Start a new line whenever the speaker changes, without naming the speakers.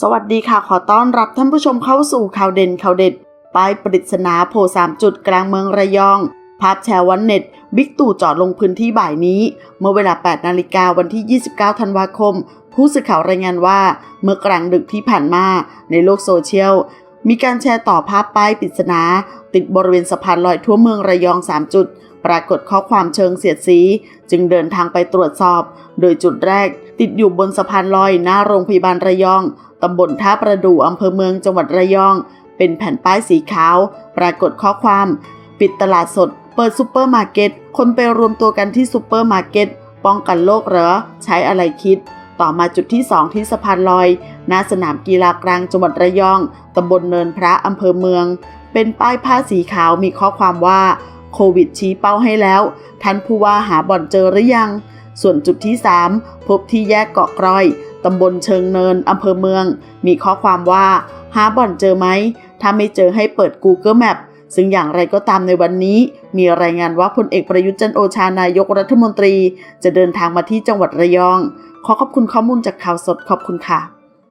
สวัสดีค่ะขอต้อนรับท่านผู้ชมเข้าสู่ข่าวเด่นข่าวเด็ด ป้ายปริศนาโผล่สามจุดกลางเมืองระยอง ภาพแชร์วันเน็ต บิ๊กตู่จอดลงพื้นที่บ่ายนี้ เมื่อเวลา 8 นาฬิกาวันที่ 29 ธันวาคม ผู้สื่อข่าวรายงานว่า เมื่อกลางดึกที่ผ่านมา ในโลกโซเชียล มีการแชร์ต่อภาพป้ายปริศนา ติดบริเวณสะพานลอยทั่วเมืองระยอง 3 จุด ปรากฏข้อความเชิงเสียดสี จึงเดินทางไปตรวจสอบ โดยจุดแรก ติดอยู่บนสะพานลอยหน้าโรงพยาบาลระยอง ตำบลท่าประดู่อำเภอเมืองจังหวัดระยอง เป็นแผ่นป้ายสีขาว ปรากฏข้อความ ปิดตลาดสด เปิดซูเปอร์มาร์เก็ต คนไปรวมตัวกันที่ซูเปอร์มาร์เก็ต ป้องกันโรคเหรอ ใช้อะไรคิด ต่อมาจุดที่ 2 ที่สะพานลอยหน้าสนามกีฬากลางจังหวัดระยองตำบลเนินพระอำเภอเมือง เป็นป้ายผ้าสีขาวมีข้อความว่าโควิดชี้เป้าให้แล้ว ท่านผู้ว่าหาบ่อนเจอหรือยัง ส่วนจุดที่ 3 พบที่แยกเกาะกร้อย ตำบลเชิงเนิน อำเภอเมือง มีข้อความว่า หาบ่อนเจอไหม ถ้าไม่เจอให้เปิด Google Map ซึ่งอย่างไรก็ตามในวันนี้ มีรายงานว่าพลเอกประยุทธ์จันโอชานายกรัฐมนตรี จะเดินทางมาที่จังหวัดระยอง ขอขอบคุณข้อมูลจากข่าวสดขอบคุณค่ะ